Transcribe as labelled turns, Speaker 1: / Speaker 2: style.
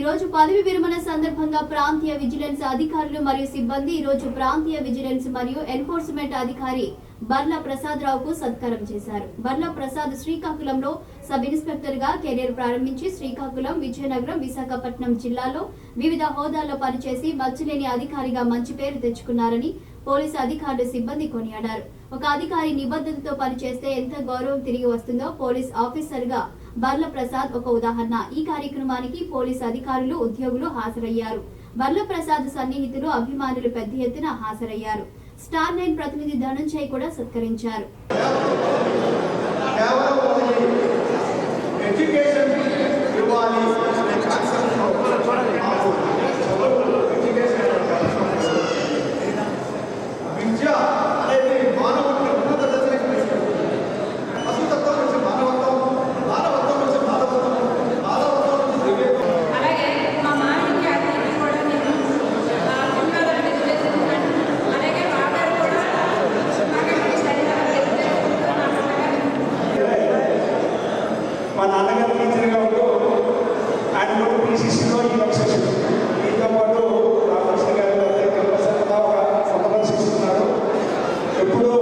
Speaker 1: ఈ రోజు పదవి విరమణ సందర్భంగా ప్రాంతీయ విజిలెన్స్ అధికారులు మరియు సిబ్బంది ఈ రోజు ప్రాంతీయ విజిలెన్స్ మరియు ఎన్ఫోర్స్మెంట్ అధికారి బర్ల ప్రసాద్ రావుకు సత్కారం చేశారు. బర్ల ప్రసాద్ శ్రీకాకుళంలో సబ్ ఇన్స్పెక్టర్గా కెరీర్ ప్రారంభించి శ్రీకాకుళం విజయనగరం విశాఖపట్నం జిల్లాలో వివిధ హోదాల్లో పనిచేసి మచ్చలేని అధికారిగా మంచి పేరు తెచ్చుకున్నారని పోలీసు అధికారులు సిబ్బంది కొనియాడారు. ఒక అధికారి నిబద్ధతతో పనిచేస్తే ఎంత గౌరవం తిరిగి వస్తుందో పోలీస్ ఆఫీసర్గా బర్ల ప్రసాద్ ఒక ఉదాహరణ. ఈ కార్యక్రమానికి పోలీస్ అధికారులు ఉద్యోగులు హాజరయ్యారు. బర్ల ప్రసాద్ సన్నిహితులు అభిమానులు పెద్ద ఎత్తున హాజరయ్యారు. స్టార్ నైన్ ప్రతినిధి ధనంజయ్ కూడా సత్కరించారు.
Speaker 2: 옆으로